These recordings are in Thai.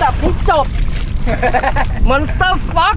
แบบนี้จบ Monster Fuck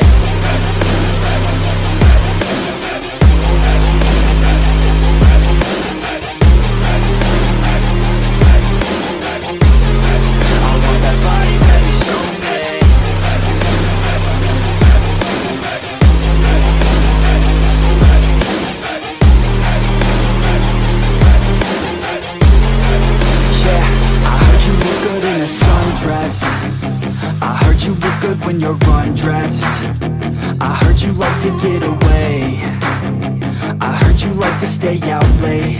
You like to stay out late.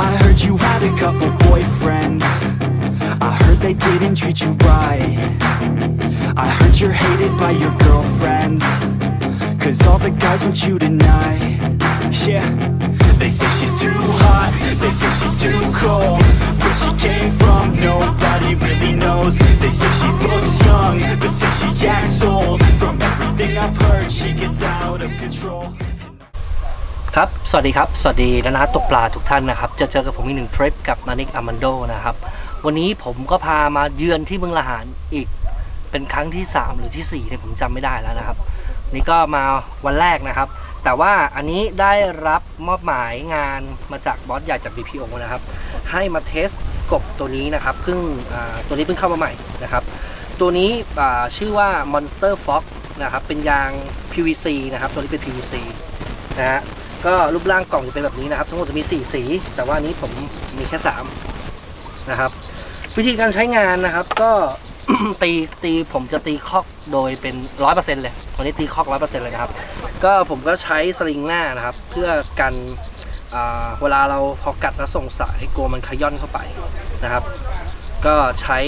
I heard you had a couple boyfriends. I heard they didn't treat you right. I heard you're hated by your girlfriends. Cause all the guys want you tonight. Yeah. They say she's too hot. They say she's too cold. Where she came from Nobody really knows. They say she looks young But say she acts old. From everything I've heard She gets out of control ครับ สวัสดีครับ สวัสดีนะนะตกปลาทุกท่านนะครับ จะเจอกับผมอีกหนึ่งทริปกับนานิกอามันโดนะครับ วันนี้ผมก็พามาเยือนที่เมืองละหารอีก เป็นครั้งที่ 3 หรือที่ 4เนี่ยผมจำไม่ได้แล้วนะครับ นี่ก็มาวันแรกนะครับ แต่ว่าอันนี้ได้รับมอบหมายงานมาจากบอสใหญ่จาก BPO นะครับ ให้มาเทสกบตัวนี้นะครับเพิ่งตัวนี้เพิ่งเข้ามาใหม่นะครับ ตัวนี้ชื่อว่า Monster Fox นะครับ เป็นยาง PVC นะครับ ตัวนี้เป็น PVC นะฮะ ก็รูปร่างกล่องจะเป็นแบบนี้นะครับ ทั้งหมดจะมี 4 สี แต่ว่านี้ผมมีแค่ 3 นะครับ วิธีการใช้งานนะครับ ก็ตีตีผมจะตีคอกโดยเป็น 100%เลยวันนี้ตีคอก 100%เลยนะครับ ก็ผมก็ใช้สลิงหน้านะครับ เพื่อกันเวลาเราพอกัดแล้วส่งสายกลัวมันขย่อนเข้าไปนะครับ ก็ใช้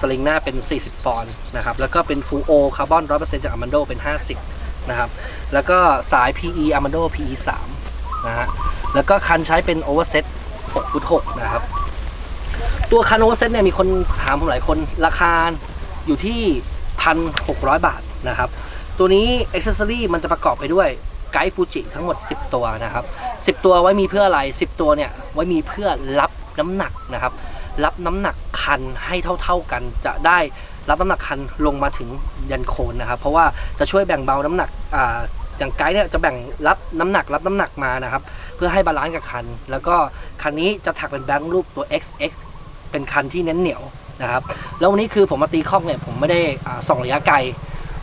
สลิงหน้าเป็น 40 ปอนด์นะครับ แล้วก็เป็นฟูโอคาร์บอน 100%จากอามันโดเป็น 50 นะครับ แล้วก็สาย PE Amando PE 3 นะฮะแล้วก็คันใช้เป็น Overset 6ฟุต6นะครับ ตัวคัน Overset เซตเนี่ยมีคนถามผมหลายคนราคาอยู่ที่ 1,600 บาทนะครับ ตัวนี้ Accessory มันจะประกอบไปด้วยไกด์ฟูจิทั้งหมด 10 ตัวนะครับ 10 ตัวไว้มีเพื่ออะไร 10 ตัวเนี่ยไว้มีเพื่อรับน้ำหนักนะครับ รับน้ำหนักคันให้เท่า ๆกันจะได้รับน้ำหนักคันลงมาถึงยันโคนนะครับ เพราะว่าจะช่วยแบ่งเบาน้ำหนัก อย่างไกด์เนี่ยจะแบ่งรับน้ำหนักรับน้ำหนักมานะครับ เพื่อให้บาลานซ์กับคัน แล้วก็คันนี้จะถักเป็นแบงค์รูปตัว XX เป็นคันที่เน้นเหนียวนะครับ แล้ววันนี้คือผมมาตีคอกเนี่ยผมไม่ได้ส่องระยะไกล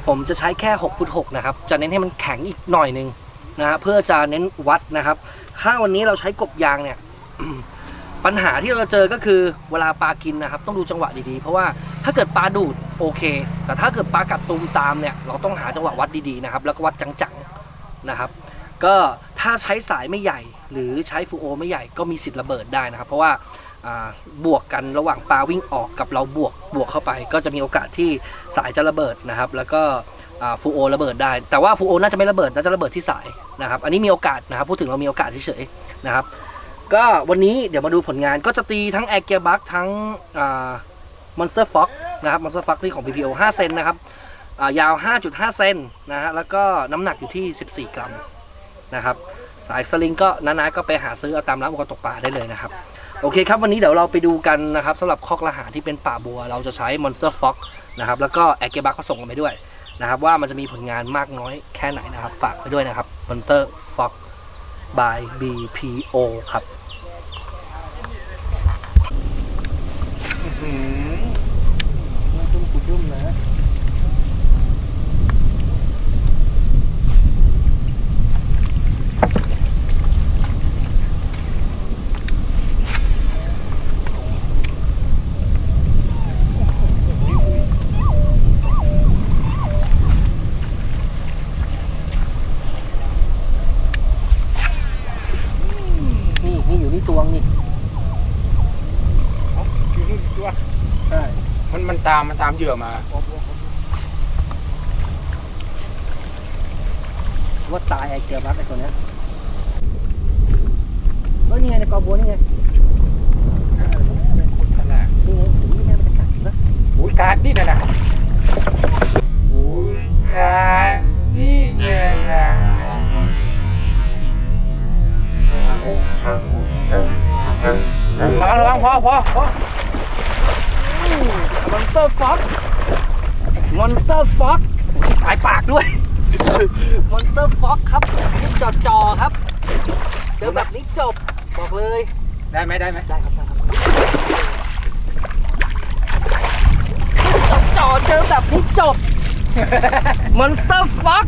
ผมจะใช้แค่6ฟุต6นะครับ จะเน้นให้มันแข็งอีกหน่อยหนึงนะเพื่อจะเน้นวัดนะครับถ้าวันนี้เราใช้กบยางเนี่ยปัญหาที่เราจะเจอก็คือเวลาปลากินนะครับ ต้องดูจังหวะดีๆ เพราะว่าถ้าเกิดปลาดูดโอเค แต่ถ้าเกิดปลากัดตูมตามเนี่ยเราต้องหาจังหวะวัดดีๆนะครับ แล้วก็วัดจังๆ นะครับ ก็ถ้าใช้สายไม่ใหญ่หรือใช้ฟูโอไม่ใหญ่ก็มีสิทธิ์ระเบิดได้นะครับ เพราะว่าบวกกันระหว่างปลาวิ่งออกกับเราบวกบวกเข้าไป ก็จะมีโอกาสที่สายจะระเบิดนะครับ แล้วก็ฟูโอระเบิดได้ แต่ว่าฟูโอน่าจะไม่ระเบิดน่าจะระเบิดที่สายนะครับ อันนี้มีโอกาสนะครับพูดถึงเรามีโอกาสเฉยๆนะครับ ก็วันนี้เดี๋ยวมาดูผลงานก็จะตีทั้งแอร์เกียร์บัคทั้งมอนสเตอร์ฟ็อกนะครับมอนสเตอร์ฟ็อกที่ของ PPO 5 เซนนะครับ ยาว 5.5 เซนนะฮะแล้วก็น้ำหนักอยู่ที่ 14 กรัมนะครับสายสลิงก็นาๆก็ไปหาซื้อเอาตามร้านอุปกรณ์ตกปลาได้เลยนะครับโอเคครับวันนี้เดี๋ยวเราไปดูกันนะครับสำหรับคอกละหารที่เป็นป่าบัว เราจะใช้ Monster Fox นะครับแล้วก็แอเกียร์บัคผสมกันไปด้วยนะครับว่ามันจะมีผลงานมากน้อยแค่ไหนนะครับ ฝากไปด้วยนะครับ Monster Fox by BPO ครับ นี่นี่อยู่นี่ตวงนี่อยู่นี่ตัวใช่มันมันตามมันตามเหยื่อมาว่าตายไอเกียร์บัคไอตัวเนี้ยเฮ้ยนี่ไงในกอบัวนี่ไงคนขนาดนี่ไงถึงนี่ไงมันจะกัดอยู่นะอุ้ยการนี่นะนะอุ้ยการนี่เนี่ยนะ ระวังระวังพอพอพอมอนสเตอร์ฟ็อกมอนสเตอร์ฟ็อกตายปากด้วย มอนสเตอร์ฟ็อกครับลูกจอจอครับ เจอแบบนี้จบ บอกเลย ได้ไหมได้ไหมได้ครับได้ครับลูกจอเจอแบบนี้จบ มอนสเตอร์ฟ็อก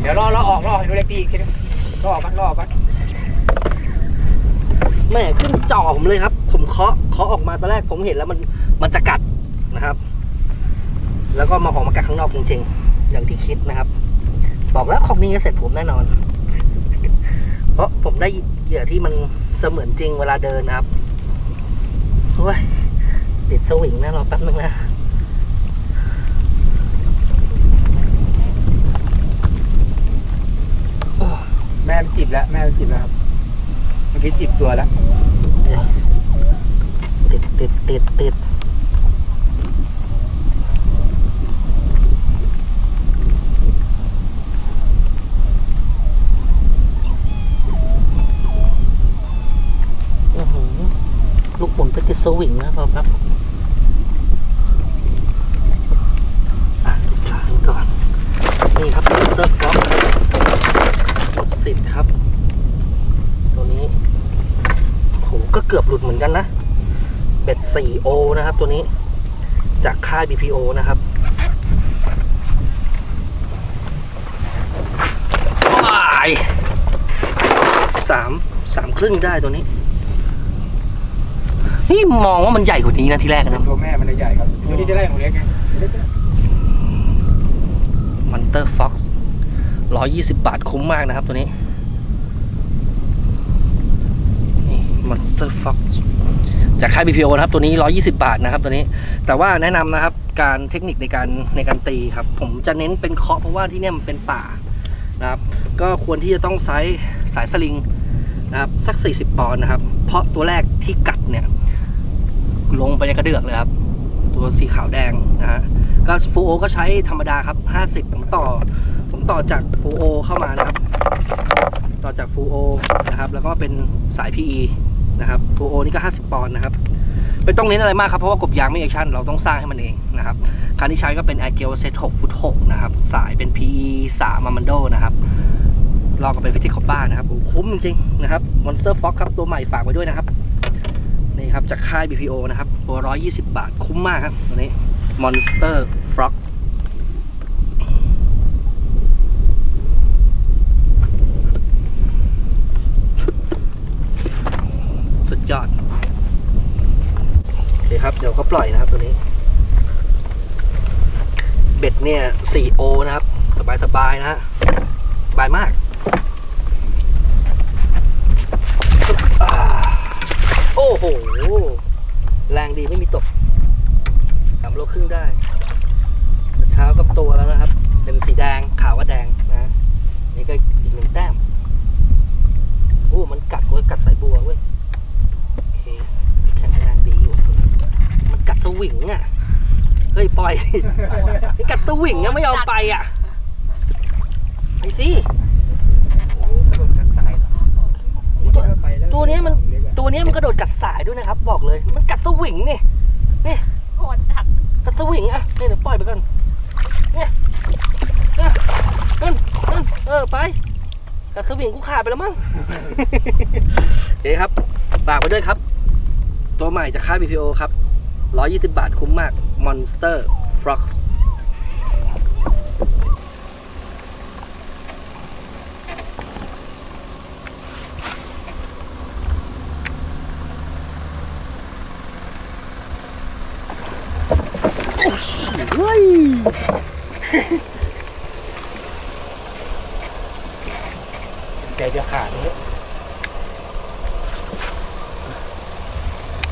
เดี๋ยวรอรอออกรอให้ดูเล็กดีอีกทีนึง รอออกกันรอออกกันแม่ขึ้นจอผมเลยครับ ผมเคาะเคาะออกมาตอนแรกผมเห็นแล้วมันมันจะกัดนะครับ แล้วก็มาออกมากัดข้างนอกจริงๆอย่างที่คิดนะครับ บอกแล้วของนี้จะเสร็จผมแน่นอน เพราะผมได้เหยื่อที่มันเสมือนจริงเวลาเดินนะครับโอ้ยติดสวิงนะรอแป๊บนึงนะ แล้วแม่มันจิบแล้วครับเมื่อกี้จิบตัวแล้วติดติดติดติดอื้อหือลูกหมุนไปติดสวิงนะครับครับอะทุกทางก่อนนี่ครับมิสเตอร์ฟ็อกหมดสิทธิ์ครับ ตัวนี้โหก็ เกือบหลุดเหมือนกันนะเบ็ด 4O นะครับตัวนี้จากค่าย BPO นะครับว้ายสามสามครึ่งได้ตัวนี้ นี่มองว่ามันใหญ่กว่านี้นะที่แรกนะตัวแม่มันจะใหญ่ครับตัวนี้จะได้ของเล็กไงเล็กนะมันเตอร์ฟ็อกซ์ร้อยี่สิบาทคุ้มมากนะครับตัวนี้ มันเตอร์ฟ็อกซ์จากค่าย BPO นะครับตัวนี้ 120 บาทนะครับตัวนี้แต่ว่าแนะนำนะครับการเทคนิคในการในการตีครับ ผมจะเน้นเป็นเคาะเพราะว่าที่เนี่ยมันเป็นป่านะครับ ก็ควรที่จะต้องใช้สายสลิงนะครับสัก 40 ปอนด์นะครับ เพราะตัวแรกที่กัดเนี่ยลงไปในกระเดือกเลยครับ ตัวสีขาวแดงนะฮะก็ฟูโอก็ใช้ธรรมดาครับ 50 ผมต่อ ผมต่อจากฟูโอเข้ามานะครับ ต่อจากฟูโอนะครับ แล้วก็เป็นสาย PE นะครับฟูโอนี่ก็ 50 ปอนด์นะครับไม่ต้องเน้นอะไรมากครับ เพราะว่ากบยางไม่แอคชั่นเราต้องสร้างให้มันเองนะครับคันที่ใช้ก็เป็น a i r g e l Set 6ฟุต6นะครับ สายเป็น PE 3 Amando นะครับลอกกับเป็นพิทิคอป้านะครับคุ้มจริงๆนะครับ Monster Fox ครับ ตัวใหม่ฝากไว้ด้วยนะครับ นี่ครับ จากค่าย BPO นะครับ ตัว 120 บาทคุ้มมากครับ ตัวนี้ Monster Frog เบ็ดเนี่ย4โอนะครับ สบายสบายนะสบายมาก โอ้โห แรงดีไม่มีตกสามโลครึ่งได้ เช้ากับตัวแล้วนะครับ เป็นสีแดงขาวกับแดงนะ นี่ก็อีกหนึ่งแต้มโอ้มันกัดเว้ยกัดสายบัวเว้ยโอเคแข็งแรงดีอยู่มันกัดสวิงอะ เฮ้ยปล่อยนี่กัดสวิงอะไม่ยอมไปอะไปสิตัวเนี้ยมันตัวเนี้ยมันกระโดดกัดสายด้วยนะครับ บอกเลย มันกัดสวิงนี่นี่โหดจัดกัดสวิงอะนี่เดี๋ยวปล่อยไปก่อนเนี่ยเนี่ยนั่นนั่นเออไปกัดสวิงกูขาดไปแล้วมั้งโอเคครับฝากไว้ด้วยครับ ตัวใหม่จากค่าย BPO ครับ 120 บาทคุ้มมาก Monster Frog เฮ้ยใจจะขาดเลย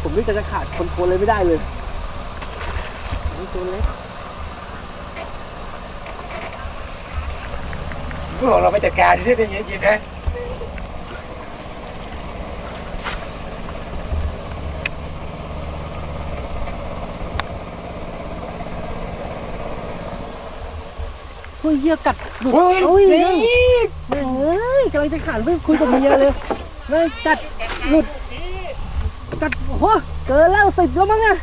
ผมนี่จะขาดคนโคนเลยไม่ได้เลยนี่ ตัวเล็กพวกเราไปจัดการที่ได้ยินยินนะเฮ้ยเหี้ยกัดหลุดโอ้ยโอ้ยนี่ แม่งเอ้ยกำลังจะขาดเพื่อคุยกับเมียเลยแม่งกัดหลุดกัดโอ้โหเกินแล้วสิบแล้วมั้งอะ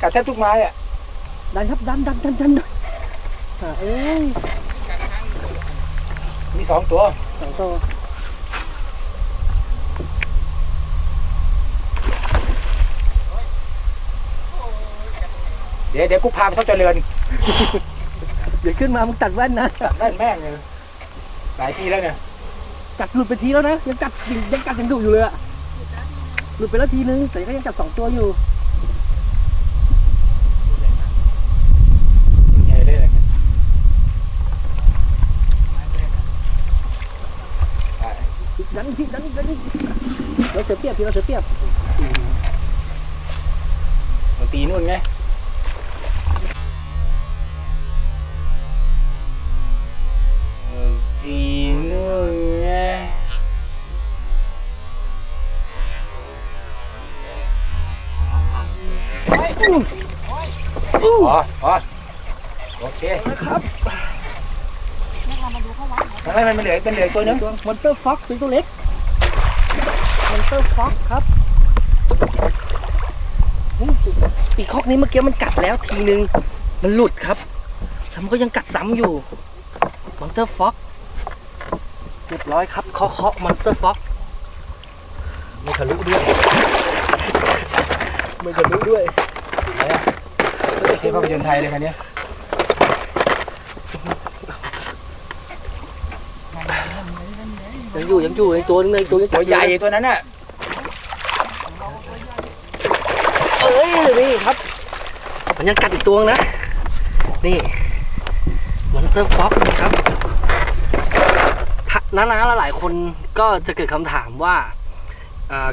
กัดแทบทุกไม้อะดันครับดันดันดันดันดันอะเอ้ยมีสองตัวสองตัวเดี๋ยวเดี๋ยวกูพาไปเท่าเจริญเดี๋ยวขึ้นมามึงตัดแว่นนะแม่นแม่งเลยหลายปีแล้วเนี่ยกัดหลุดไปทีแล้วนะยังกัดยังยังกัดยังดุอยู่เลยอะหลุดไปแล้วทีนึงแต่ก็ยังกัดสองตัวอยู่ ใหญ่เลยเนี่ยอะ ดันทีดันดันอีกเราเสียเปรียบ ที่เราเสียเปรียบมันตีนู่นไงตีนู่นไงอ๋ออ๋อโอเคนะครับทำไมมันเหลือเป็นเหลือตัวนึงมอนเตอร์ฟ็อกเป็นตัวเล็ก เตอร์ฟ็อกครับนี่ปีคอกนี้เมื่อกี้มันกัดแล้วทีนึง มันหลุดครับแล้วมันก็ยังกัดซ้ำอยู่มอนเตอร์ฟ็อกเรียบร้อยครับเคาะเคาะมอนสเตอร์ฟ็อกไม่ทะลุด้วยไม่ทะลุด้วยเทพภาพยนตร์ไทยเลยคันนี้ยังอยู่ยังอยู่ไอ้ตัวนึงเลยตัวยังตัวใหญ่ตัวนั้นน่ะ เอ้ยนี่ครับ มันยังกัดอีกตัวนะ นี่มอนสเตอร์ฟ็อกครับถ้าน้าๆหลายคนก็จะเกิดคำถามว่า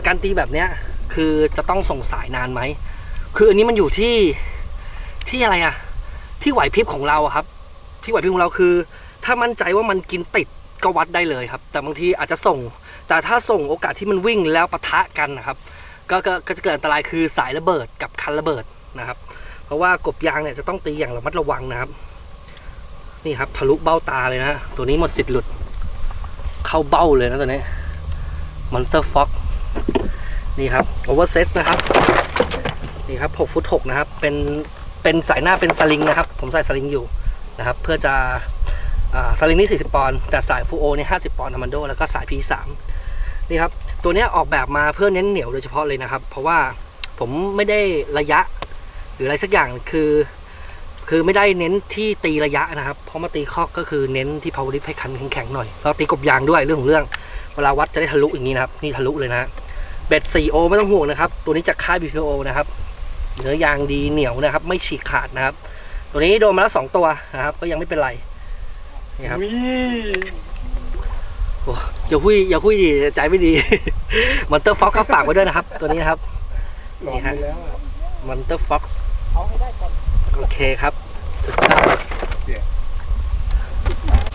การตีแบบเนี้ยคือจะต้องส่งสายนานไหม คืออันนี้มันอยู่ที่ที่อะไรอะที่ไหวพริบของเราครับ ที่ไหวพริบของเราคือ ถ้ามั่นใจว่ามันกินติดก็วัดได้เลยครับ แต่บางทีอาจจะส่ง แต่ถ้าส่งโอกาสที่มันวิ่งแล้วปะทะกันนะครับ ก็ก็ก็จะเกิดอันตรายคือสายระเบิดกับคันระเบิดนะครับ เพราะว่ากบยางเนี่ยจะต้องตีอย่างระมัดระวังนะครับ นี่ครับทะลุเบ้าตาเลยนะ ตัวนี้หมดสิทธิ์หลุด เข้าเบ้าเลยนะตัวนี้มอนสเตอร์ฟ็อกนี่ครับโอเวอร์เซสนะครับนี่ครับ6ฟุต6นะครับ เป็นเป็นสายหน้าเป็นสลิงนะครับ ผมใส่สลิงอยู่นะครับ เพื่อจะอ่าสลิงนี่40 ปอนด์แต่สายฟูโอเนี่ย50 ปอนด์ธรรมันโด แล้วก็สาย P3 นี่ครับ ตัวนี้ออกแบบมาเพื่อเน้นเหนียวโดยเฉพาะเลยนะครับ เพราะว่าผมไม่ได้ระยะ หรืออะไรสักอย่างคือ คือไม่ได้เน้นที่ตีระยะนะครับ เพราะมาตีคอกก็คือเน้นที่ power lift ให้คันแข็งๆหน่อยแล้วตีกบยางด้วยเรื่องของเรื่อง เวลาวัดจะได้ทะลุอย่างนี้นะครับ นี่ทะลุเลยนะฮะเบ็ด 4O ไม่ต้องห่วงนะครับ ตัวนี้จากค่าย BPO นะครับ เนื้อยางดีเหนียวนะครับ ไม่ฉีกขาดนะครับ ตัวนี้โดนมาแล้วสองตัวนะครับ ก็ยังไม่เป็นไรนี่ครับวิโอ้อย่าหุยอย่าหุยดีใจไม่ดีมอนเตอร์ฟ็อกก็ฝากไว้ด้วยนะครับ ตัวนี้นะครับหลอกไปแล้วอะ มอนเตอร์ฟ็อกเอาให้ได้ก่อนโอเคครับสุดยอด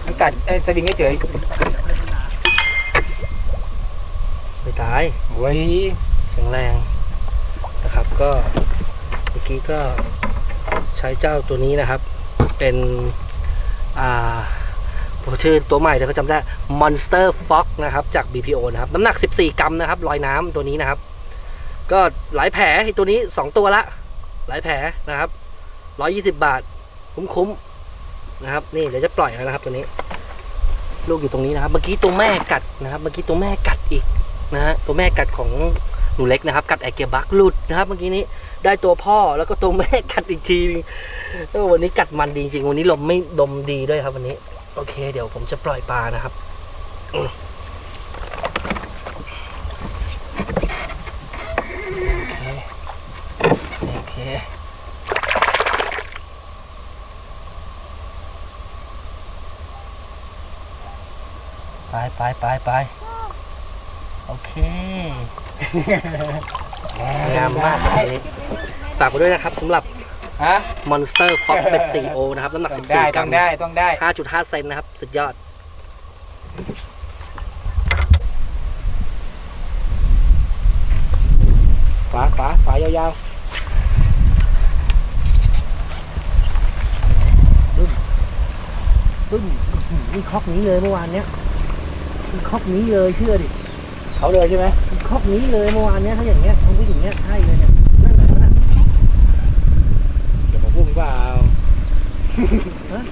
มันกัดไอ้สลิงเฉยไม่ตายๆโอ้ยแข็งแรงนะครับก็เมื่อกี้ก็ใช้เจ้าตัวนี้นะครับ เป็นอ่าชื่อตัวใหม่แต่ก็จำได้ Monster Fox นะครับ จาก BPO นะครับ น้ำหนัก 14 กรัมนะครับลอยน้ำตัวนี้นะครับ ก็หลายแผลไอ้ตัวนี้ 2 ตัวละ หลายแผลนะครับ 120 บาท คุ้มๆนะครับ นี่เดี๋ยวจะปล่อยแล้วนะครับ ตัวนี้ ลูกอยู่ตรงนี้นะครับ เมื่อกี้ตัวแม่กัดนะครับ เมื่อกี้ตัวแม่กัดอีกนะฮะตัวแม่กัดของหนูเล็กนะครับ กัดไอเกียบักหลุดนะครับ เมื่อกี้นี้ได้ตัวพ่อแล้วก็ตัวแม่กัดอีกทีนึงวันนี้กัดมันดีจริงวันนี้ลมไม่ดมดีด้วยครับ วันนี้ โอเค เดี๋ยวผมจะปล่อยปลานะครับอืมโอเคโอเค ไปไปไปไปโอเคงามมากเลยนี้ฝากไปด้วยนะครับสำหรับ ฮะ Monster Fox เป็น CEO นะครับน้ำหนัก ต้องได้14กต้รัอม งได้ต้องได้ 5.5 เซนนะครับ สุดยอดฝาฝาฝายาวปึ้งอื้อหือนี่คอกนี้เลยเมื่อวานเนี้ยนี่ คอกนี้เลยเชื่อดิๆเขาเลยใช่ไหมนี่คอกนี้เลยเมื่อวานเนี้ยถ้าอย่างเงี้ยทำผู้หญิงเนี้ยใช่เลยเนี่ยนั่นแหละนั่นแหละเดี๋ยวผมพุ่งเปล่าฮะ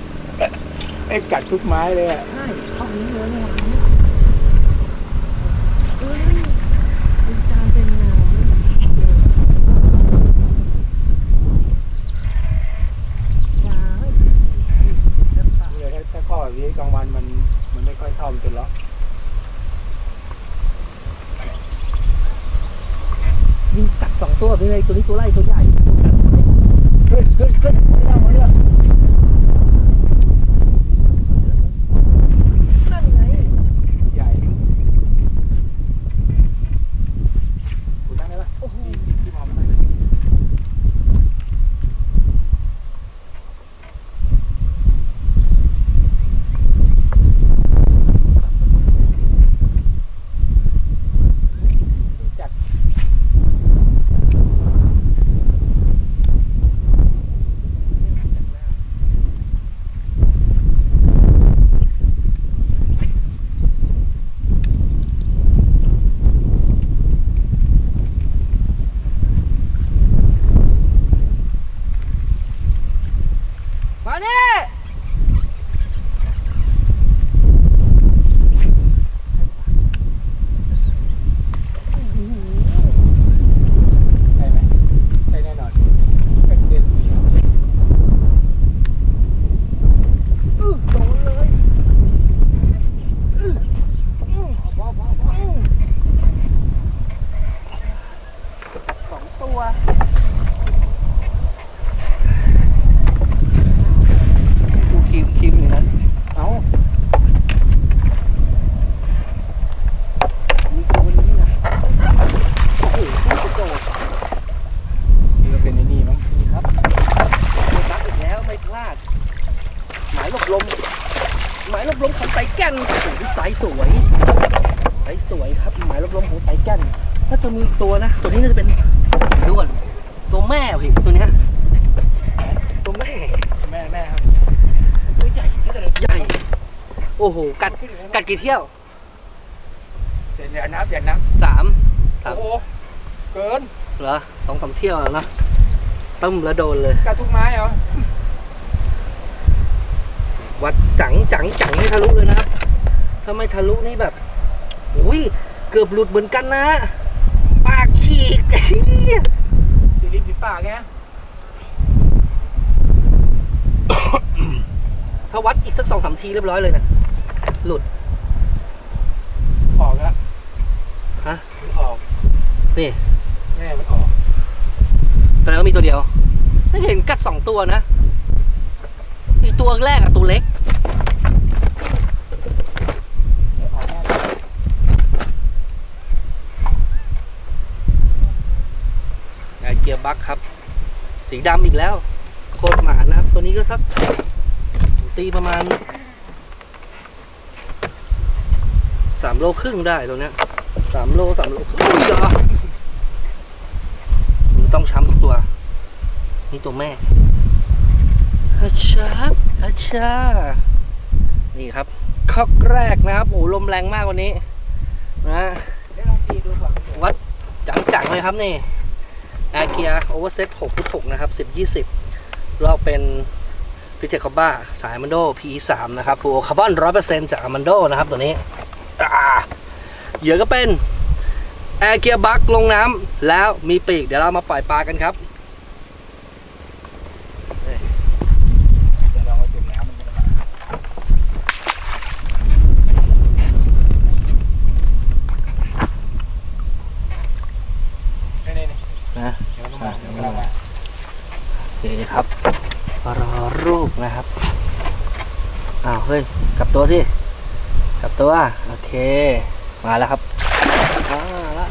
ไอ้กัดทุกไม้เลยอะใช่คอกนี้เลยเมื่อวานเนี้ยเอ้ยเป็นจานเป็นเงาว้าว เนี่ยถ้าถ้าข้อแบบนี้กลางวันมันมันไม่ค่อยเข้ามันเป็นล็อก ยิงกัด สองตัวไปเลยตัวนี้ตัวไล่ตัวใหญ่ขึ้นขึ้นขึ้นไม่ได้มาเลือง นั่นไง ใหญ่คุณตั้งได้ปะ โอ้โห ที่ที่มองไม่ได้จัด มาเนี่ย ได้ไหมได้แน่นอนเป็นเด่น อื้อโดนเลยอื้ออื้อว้าวว้าวว้าวสองตัวดูคิมคิมอยู่นั้น เอ้า มีตัวนี้นะโอ้โหกระโดด นี่ก็เป็นไอ้นี่มั้ง นี่ครับโดนรักอีกแล้วไม่พลาด หมายหลบลม หมายหลบลมของไตแก่นโอ้โหไซส์สวยไซส์สวยครับ หมายหลบลมของไตแก่นถ้าจะมีอีก ตัวนะ ตัวนี้น่าจะเป็นด้วนตัวแม่พี่ตัวเนี้ยตัวแม่แม่แม่ครับตัวใหญ่ใหญ่โอ้โหกัดกัดกี่เที่ยวอย่านับอย่านับสามสามโอ้โหเกินเหรอสองสามเที่ยวแล้วนะตึ้มแล้วโดนเลยกัดทุกไม้เหรอวัดจังจังจังไม่ทะลุเลยนะครับถ้าไม่ทะลุนี่แบบอุ้ยเกือบหลุดเหมือนกันนะ ปากฉีกเหี้ยตีลิ้นปีปากไงถ้าวัดอีกสักสองสามทีเรียบร้อยเลยนะหลุด ออกแล้วฮะ มันออกนี่ แม่มันออก แต่แล้วามีตัวเดียวไม่เห็นกัดสองตัวนะอีกตัวแรกอะตัวเล็ก ออกแน่เลย ไอเกียร์ บัคครับ สีดำอีกแล้ว โคตรหมานนะครับ ตัวนี้ก็สักตีประมาณสามโลครึ่งได้ตัวเนี้ยสามโลสามโลครึ่งอุ้ยอะต้องช้ำทุกตัว นี่ตัวแม่อาชาอาชานี่ครับคอกแรกนะครับโอ้ลมแรงมากวันนี้ นะวัดจังๆเลยครับนี่ อร์เกียโอเวอร์เซ็ต6ฟุต6นะครับ10 20เราเป็นพิเทคอบ้าสายมันโด PE3 นะครับฟูคาร์บอน100%จากมันโดนะครับตัวนี้เหยื่อก็เป็นแอร์เกียบัคลงน้ำแล้วมีปีก เดี๋ยวเรามาปล่อยปลากันครับ เดี๋ยวลองไปจุ่มน้ำมันจะ นี่นี่นี่ นะ เดี๋ยวมันมาเดี๋ยวมันมา โอเคครับ รอรูปนะครับ อ้าว เฮ้ย กลับตัวสิกลับตัวโอเค มาแล้วครับมาแล้ว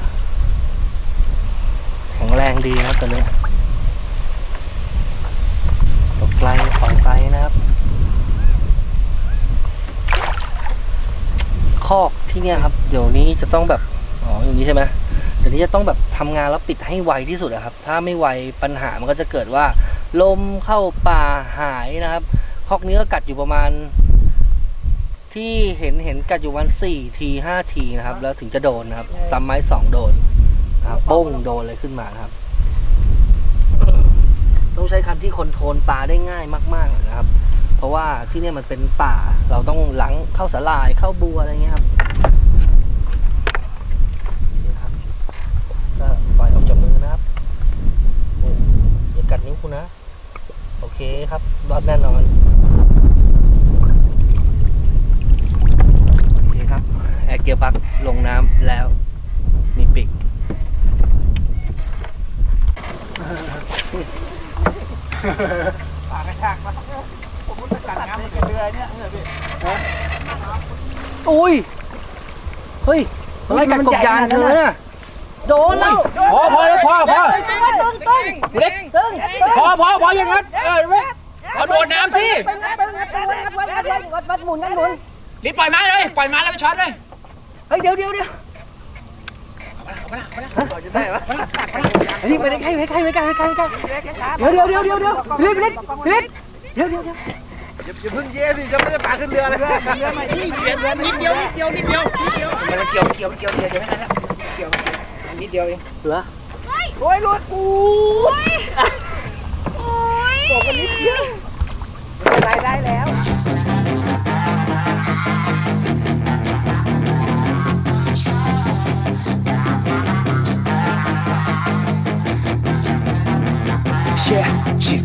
แข็งแรงดีนะตัวนี้ตกไกลปล่อยไปนะครับคอกที่เนี่ยครับ เดี๋ยวนี้จะต้องแบบอ๋ออย่างนี้ใช่ไหมเดี๋ยวนี้จะต้องแบบทำงานแล้วปิดให้ไวที่สุดอะครับ ถ้าไม่ไวปัญหามันก็จะเกิดว่า ลมเข้าป่าหายนะครับ คอกนี้ก็กัดอยู่ประมาณ ที่เห็นเห็นกัดอยู่วันสี่ทีห้าทีนะครับ แล้วถึงจะโดนนะครับซ้ำไม้สองโดนนะครับโป้งโดนเลยขึ้นมานะครับ ต้องใช้คันที่คอนโทรลปลาได้ง่ายมาก ๆนะครับ เพราะว่าที่เนี่ยมันเป็นป่า เราต้องหลังเข้าสาลายเข้าบัวอะไรเงี้ยครับนี่ครับก็ปล่อยออกจากมือนะครับโอ้อย่ากัดนิ้วคุณนะ โอเคครับรอดแน่นอน โอเคครับ แอร์เกียร์บักลงน้ำแล้ว มีปีกปากกระชากมาผมก็จะกัดน้ำมันเป็นเรือเนี่ยเออพี่อุ้ย เฮ้ยอะไรกัดกบยานเธอน่ะโดนแล้วพอพอแล้วพอพอตึงตึงตึงเล็กตึงพอพอพออย่างนั้นเออไหมเอาโดดน้ำสิตึงตึงตึงวัดวัดวัดวัดวัดหมุนกันหมุน ลิ้นปล่อยมาเลย ปล่อยมาแล้วไปช็อตเลย เฮ้ยเดี๋ยวเดี๋ยวเดี๋ยวได้ปะนี่ไปใกล้ไปใกล้ไปใกล้ไปใกล้ไปใกล้เดี๋ยวเดี๋ยวเดี๋ยวเดี๋ยวเดี๋ยวพี่เล็กพี่เล็กเดี๋ยวเดี๋ยวเดี๋ยวอย่าเพิ่งเย่สิจะไม่ได้ปลาขึ้นเรือเลยเรือมานิดเดียวนิดเดียวนิดเดียวนิดเดียวนิดเดียวมันเกี่ยวเกี่ยวเกี่ยวเกี่ยวเดี๋ยวไม่ทันแล้วเกี่ยวนิดเดียวเองเหลือโอ้ยหลุดปูโอ้ยได้ได้แล้ว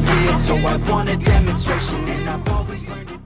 see it, so I want a demonstration And I've always learned